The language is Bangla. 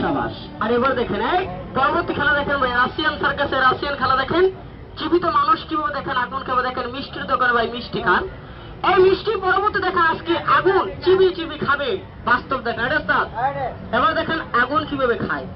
সাবাস। আর এবার দেখেন, এই পরবর্তী খেলা দেখেন ভাই, রাশিয়ান সার্কাসে রাশিয়ান খেলা দেখেন। জীবিত মানুষ কীভাবে দেখেন, আগুন কীভাবে দেখেন, মিষ্টির দোকানে ভাই মিষ্টি খান। এই মিষ্টি পরবর্তী দেখেন, আজকে আগুন চিবি চিবি খাবে, বাস্তব দেখেন এবার দেখেন, আগুন কীভাবে খায়।